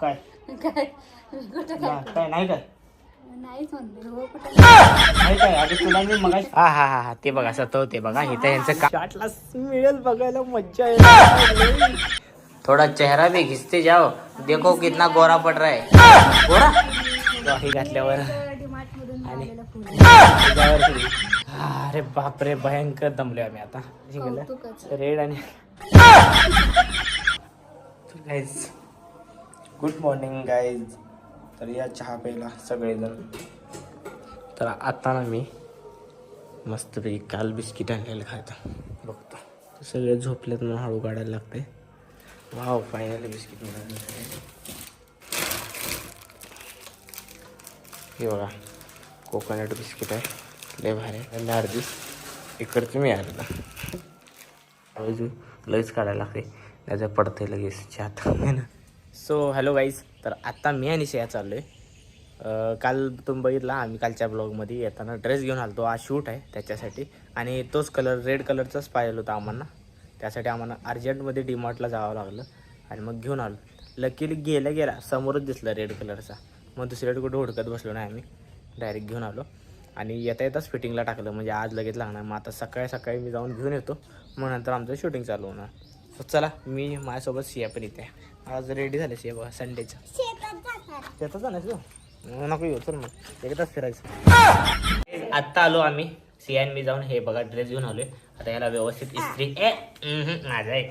काय? काय? कुठं काय काय नाही काय? नाहीच हो कुठं नाही काय अगं तुला मी मग हा हा हा हा ते बघा सतवते बघा इथं यांचं काटला मिळेल बघायला मज्जा येईल. थोडा चेहरा भी घिसते जाओ. देखो कितना गोरा पड रहा है. गोरा? हे घातल्यावर. डिमार्ट मधून आणि- आलेलं फुल त्याच्यावर सगळी. हा, अरे बापरे भयंकर दमले आम्ही आता. कौतुकच. रेड आणि गुड मॉर्निंग गाईज तर या चहा प्यायला सगळेजण. तर आता ना मी मस्तपैकी काल बिस्किट आणलेलं खायचं. बघतो. तर सगळे झोपलेत म्हणून हळू काढायला लागते वाव फायनली बिस्किट मिळालं. हे बघा कोकोनट बिस्किट आहे. लय भारी आहे. अर्धीच इकडचं मी आलेलं अजून लगेच काढायला लागते त्याचं पडतंय लगेच. चहा ना सो हॅलो गाईज तर आत्ता मी आणि शेया चाललो आहे काल तुम्ही बघितला आम्ही कालच्या ब्लॉगमध्ये येताना ड्रेस घेऊन आलो तो आज शूट आहे त्याच्यासाठी. आणि तोच कलर रेड कलरचाच पाहिजे होता आम्हाला. त्यासाठी आम्हाला अर्जंटमध्ये डीमार्टला जावं लागलं. आणि मग घेऊन आलो. लकीली गेल्या गेला. समोरच दिसला रेड कलरचा मग दुसऱ्याकडे कुठे हुडकत बसलो नाही आम्ही. डायरेक्ट घेऊन आलो. आणि येता येताच फिटिंगला टाकलं. म्हणजे आज लगेच लागणार. मग आता सकाळी सकाळी मी जाऊन घेऊन येतो. मग नंतर आमचं शूटिंग चालू होणार. So चला. मी माझ्यासोबत सिया पण इथे आहे. आज रेडी झाले सिया बघा संडेचं शेतात जाणार. तू? नको येऊ चल मग. एकदाच फिरायचं. आत्ता आलो आम्ही. सिया आणि मी जाऊन हे बघा ड्रेस घेऊन आलोय. आता याला व्यवस्थित इस्त्री. ए माझा आहे.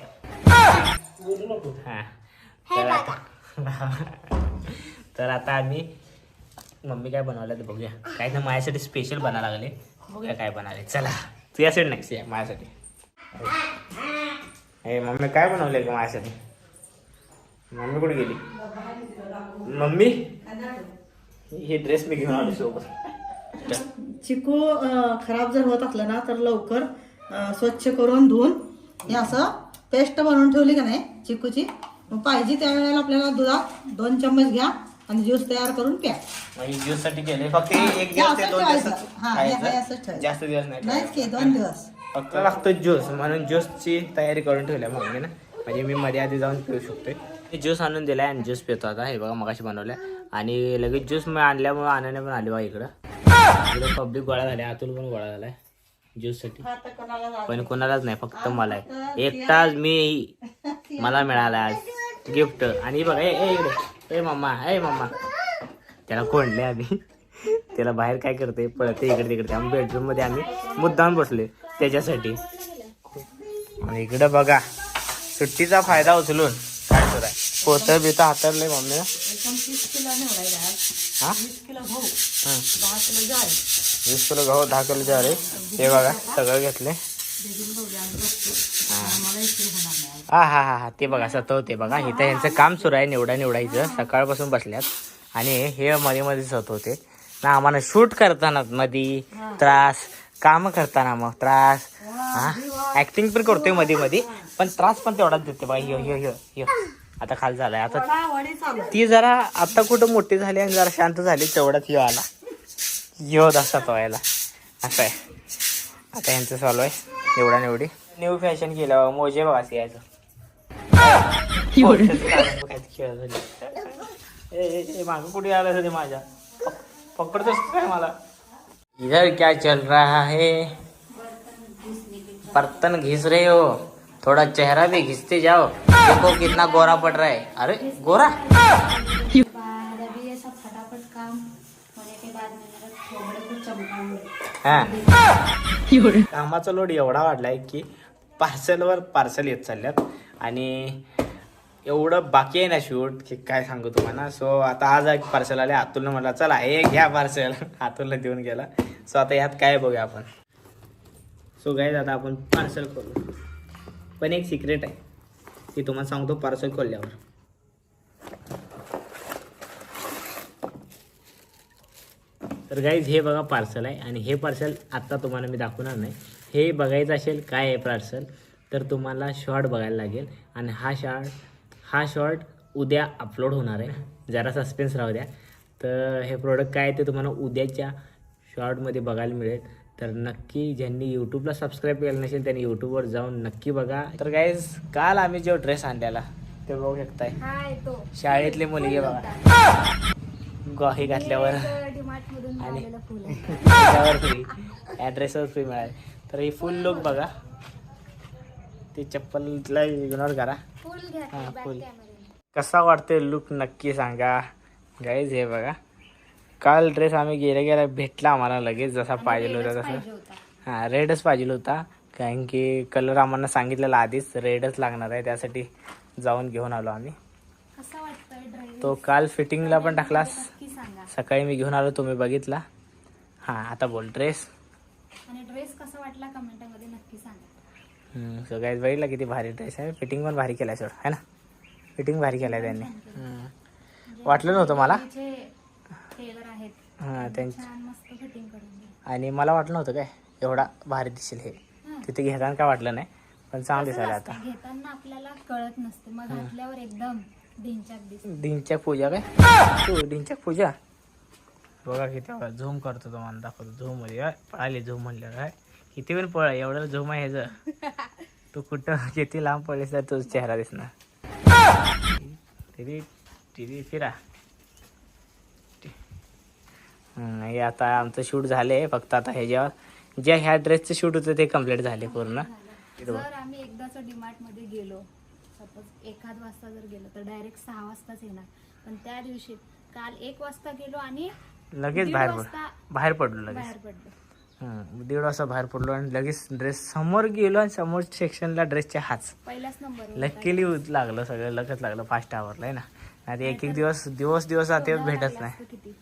हा. तर आता तर आता आम्ही मम्मी काय बनवलं ते बघूया. काय ना माझ्यासाठी स्पेशल बनायला लागले. बघूया काय बनाले चला. तुझ्यासाठी नाही सिया माझ्यासाठी. हे मम्मी काय बनवले का माझ्यासाठी? मम्मी कुठे गेली? मम्मी? हे ड्रेस मी घेऊन आलो सोबत. चिकू खराब जर होत असलं ना तर लवकर स्वच्छ करून धुवून हे असं पेस्ट बनवून ठेवली का नाही चिकूची? मग पाहिजे त्यावेळेला आपल्याला दुधात दोन चम्मच घ्या आणि ज्यूस तयार करून प्या. म्हणजे ज्यूससाठी केले फक्त एक. जास्त दिवस नाही दोन दिवस. फक्त लागतो ज्यूस. म्हणून ज्यूसची तयारी करून ठेवल्या मम्मी ना म्हणजे मी मध्ये आधी जाऊन पिऊ शकतोय. ज्यूस आणून दिलाय आणि ज्यूस पितो आता. हे बघा मगाशी बनवलंय. आणि लगेच ज्यूस मी आणल्यामुळे आणायला पण आले बघा इकडं. इकडं पब्लिक गोळा झालाय अतुल पण गोळा झालाय ज्यूससाठी आता कोणाला जाऊ. पण कोणालाच नाही फक्त मला आहे. एकटाच मी मला मिळाला आज गिफ्ट. आणि बघा ए ए इकडे. ए मम्मा ए मम्मा. त्याला कोंडले आम्ही. त्याला बाहेर काय करते पळते इकडे तिकडे. आम्ही बेडरूममध्ये आम्ही मुद्दाम बसले त्याच्यासाठी. आणि इकडे बघा सुट्टीचा फायदा उचलून पोतं बितं हातरले मम्मी. हा? वीस किलो गहू. हं. दहा किलो ज्वारी. ज्वारी. हे बघा सगळं घेतले. हा. हा हा हा ते बघा सतवते बघा. इथं यांचं काम सुरू आहे निवडा निवडायचं. सकाळपासून बसल्यात. आणि हे मध्ये मध्ये सतवते. ना आम्हाला शूट करताना मध्ये त्रास काम करताना मग त्रास. हा? ऍक्टिंग पण करतोयमध्ये मध्ये पण त्रास पण तेवढाच देते. बघा ह्यो ह्यो ह्यो ह्यो आता खाली झालाय. आता. ती जरा आता कुठं मोठी झाली आणि जरा शांत झाली तेवढाच ह्यो आला. ह्यो दसा व्हायला असं आहे. आता यांचं चालू आहे. एवढा निवडी न्यू फॅशन केलं मोजे बघा सियाचं माग कुठे आलं ते माझ्या? पकडतोस काय मला? इधर क्या चल रहा है? बर्तन घिस रहे हो? थोड़ा चेहरा भी घिसते जाओ. देखो कितना गोरा पड़ रहा है। अरे गोरा? फटाफट काम होने के बाद मेरा कामाचा लोड एवढा वाढलाय की पार्सलवर पार्सल येत चालल्यात. आणि एवढं बाकी आहे ना शूट की काय सांगू तुम्हाला? सो आता आज एक पार्सल आले अतुलनं म्हटलं चला हे घ्या पार्सल अतुलला देऊन गेला. सो आता यात काय बघूया आपण. सो गाईज आता आपण पार्सल करू पण एक सिक्रेट आहे. ती तुम्हाला सांगतो पार्सल खोलल्यावर. तर गाईज हे बघा पार्सल आहे आणि हे पार्सल आत्ता तुम्हाला मी दाखवणार नाही. हे बघायचं असेल काय आहे पार्सल तर तुम्हाला शॉर्ट बघायला लागेल. आणि हा शॉर्ट हा शॉर्ट उद्या अपलोड होणार आहे. जरा सस्पेन्स राहू द्या. तर हे प्रोडक्ट काय आहे ते तुम्हाला उद्याच्या शॉर्टमध्ये बघायला मिळेल. तर नक्की ज्यांनी यूट्यूबला सबस्क्राईब केलं नसेल त्यांनी यूट्यूबवर जाऊन नक्की बघा. तर गाईज काल आम्ही जो ड्रेस आणलेला ते बघू शकताय. हाय तो. शाळेतली मुलगी बघा. गॉही घातल्यावर. डिमार्ट मधून आणि- फुल त्यावर फ्री ॲड्रेसवर फ्री मिळाले. तर ही फुल लुक बघा. ती चप्पलला इग्नोर करा. फुल घ्या हा. कॅमेरा कसा वाटतोय लुक नक्की सांगा. गाईज हे बघा. काल ड्रेस आम्ही गेल्या गेल्या भेटला आम्हाला लगेच जसा पाहिजे होता तसा. हां रेडच पाहिजे होता. कारण की कलर आम्हाला सांगितलेला आधीच रेडच लागणार आहे. त्यासाठी जाऊन घेऊन आलो आम्ही. तो काल फिटिंगला पण सांगा. सकाळी मी घेऊन आलो तुम्ही बघितला. हां आता बोल ड्रेस आणि ड्रेस कसा वाटला कमेंटमध्ये नक्की सांगा. सो गाईज बघितला किती भारी ड्रेस आहे. फिटिंग पण भारी केलाय सोड है ना? फिटिंग भारी केलाय त्यांनी. वाटलं नव्हतं मला. जे टेलर आहेत. हां त्यांची छान मस्त फिटिंग करून दे आणि मला वाटलं नव्हतं काय एवढा भारी दिसेल हे. तिथे घेताना काय वाटलं नाही पण चांगलं दिसायला आता. घेताना आपल्याला कळत नसते. मग घातल्यावर एकदम दिसते. डिंचक पूजा काय? तू पूजा? बघा किती झूम करतो तो मला दाखवतो. झूममध्ये काय पळाली झूम म्हणल्यावर काय? किती पण पळ एवढं झूम आहे ह्याचं. तू कुठं किती लांब पडलीस तर तुझा चेहरा दिसणार. तिरी फिरा. हे आता आमचं शूट झाले फक्त आता ह्याच्यावर जे ह्या ड्रेसचं शूट होतं ते कंप्लीट झाले पूर्ण. आम्ही एकदाच डीमार्टमध्ये गेलो. सपोज एखाद वाजता जर गेलो तर डायरेक्ट सहा वाजताच येणार. पण त्या दिवशी काल एक वाजता गेलो आणि लगेच बाहेर वाजता पड बाहेर पडलो लगेच. बाहेर पडलो. हम्म, दीड वाजता बाहेर पडलो आणि लगेच ड्रेस समोर गेलो आणि समोर सेक्शनला ड्रेसचे हाच. पहिल्याच नंबर लकीली लागलं सगळं लगेच लागलं. फास्ट आवरलंय ना? नाही एक एक दिवस दिवस दिवस ते भेटत नाही.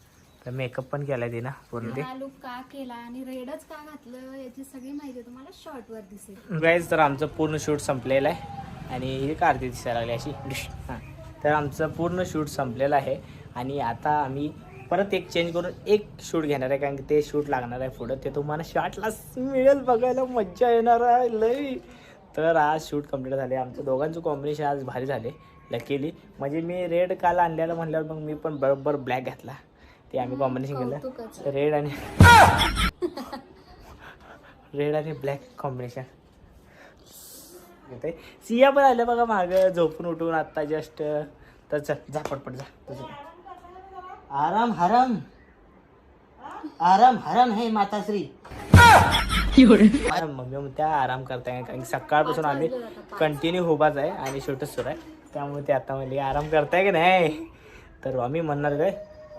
तर मेकअप पण केलाय तिनं पूर्ण ते. हा लुक का केला आणि रेडच का घातलं याची सगळी माहिती तुम्हाला शॉर्ट वर दिसेल. गाईज तर आमचं पूर्ण शूट संपलेलं आहे. आणि ही कारती दिसायला लागली अशी. डिश हां. तर आमचं पूर्ण शूट संपलेलं आहे. आणि आता आम्ही परत एक चेंज करून एक शूट घेणार आहे कारण की ते शूट लागणार आहे पुढं. ते तुम्हाला शॉर्टला मिळेल बघायला. मज्जा येणार आहे लई. तर आज शूट कंप्लीट झाले. आमचं दोघांचं कॉम्बिनेशन आज भारी झाले लकीली म्हणजे मी रेड काल आणलेलं म्हणल्यावर मग मी पण बरोबर ब्लॅक घातला. ते आम्ही कॉम्बिनेशन केलं. रेड आणि रेड आणि ब्लॅक कॉम्बिनेशन सिया पण आल्या बघा माग झोपून उठून आत्ता जस्ट तर चल जा पटपट जा. तुझं. आराम हराम. आराम हराम हे माताश्री. आराम मम्मी म्हणते आराम करताय. कारण की सकाळपासून आम्ही कंटिन्यू उभाच आहे आणि शूटच सुरू आहे. त्यामुळे ते आता म्हणले आराम करताय की नाही? तर आम्ही म्हणणार काय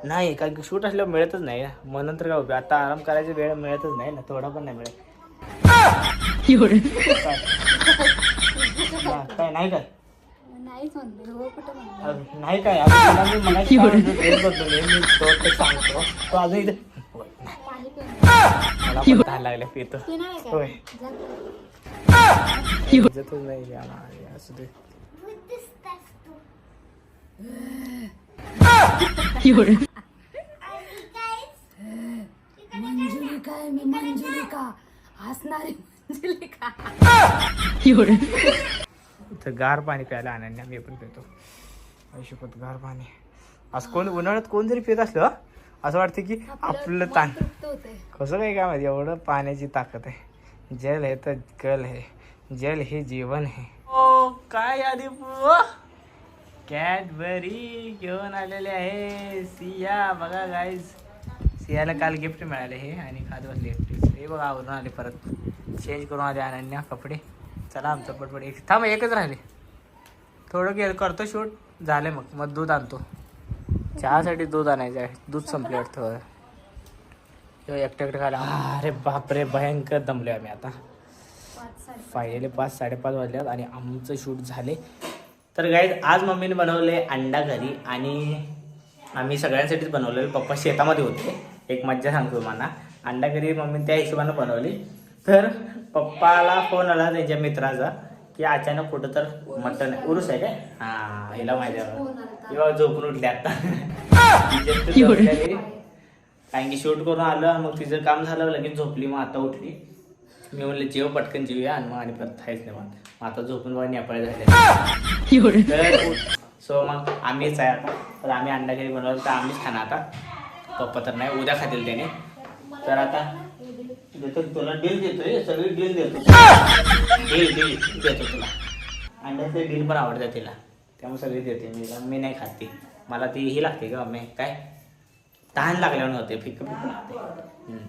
नाही कारण की शूट असल्यावर मिळतच नाही ना. मग नंतर काय उपयोग आता आराम करायची वेळ मिळतच नाही ना. थोडा पण नाही मिळत. काय नाही काय? नाही काय? मी सांगतो तो अजून इथे मला तहान पितो होय. इज्जतच नाही. असू दे. आहे मी मंजुलिका? हसणारी मंजुलिका. इथं गार पाणी प्यायला अनन्या मी पण पितो. आयुष्यपत गार पाणी. असं कोण उन्हाळ्यात कोण जरी पित असलं असं वाटतं की आपलं ताण. कसं काय काय माहिती एवढं पाण्याची ताकद आहे. जल है तर कल है जल हे जीवन है ओ काय आधी कॅडबरी घेऊन आलेले आहे सिया. बघा गाईज सियाला काल गिफ्ट मिळाले हे आणि खात बसले हे बघा आवरून आले परत. चेंज करून आले अनन्या कपडे. चला आमचं पटपट एक थांब एकच राहिले. थोडं गेलं करतो शूट झाले मग. मग दूध आणतो. चहासाठी दूध आणायचं आहे. दूध संपले वाटतं. एकटं एकटं खायला. अरे बापरे भयंकर दमले आम्ही आता. पाच फायनली पाच साडेपाच वाजल्यात आणि आमचं शूट झाले. तर गाईज आज मम्मीने बनवले अंडा घरी आणि आम्ही सगळ्यांसाठीच बनवलेलं. पप्पा शेतामध्ये होते. एक मज्जा सांगतो तुम्हाला. अंडा घरी मम्मी त्या हिशोबानं बनवली. तर पप्पाला फोन आला त्यांच्या मित्राचा की अचानक कुठं तर मटन उरूस आहे काय? हा हिला माहिती आहे. किंवा झोपून उठले आता. कारण की शूट करून आलं मग तिचं काम झालं लगेच झोपली. मग आता उठली. मी म्हणलं जेव पटकन जेवूया. आणि मग आणि परत खायच नाही मग आता झोपून बघा नेपाळ झाले सो मग आम्हीच आहे आता. तर आम्ही अंडा घरी बनवलं तर आम्हीच खाणार आता. पप्पा तर नाही उद्या खातील त्याने. तर आता देतो तुला डील देतोय सगळी डील देतो. डील डील देतो तुला. अंड्याचं डील पण आवडतं तिला. त्यामुळे सगळी देते मी मी नाही खात ती. मला ती ही लागते का मी काय? तहान लागल्यावर होते फिक्क फिक्क लागते.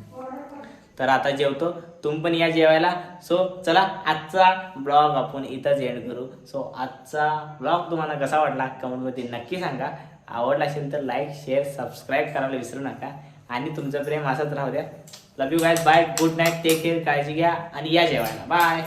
तर आता जेवतो. तुम्ही पण या जेवायला. सो चला आजचा ब्लॉग आपण इथंच एंड करू. सो आजचा ब्लॉग तुम्हाला कसा वाटला? कमेंटमध्ये नक्की सांगा. आवडला असेल तर लाईक शेअर सबस्क्राईब करायला विसरू नका. आणि तुमचं प्रेम असंच राहू द्या. Love you guys bye good night take care काळजी घ्या. आणि या जेवायला. बाय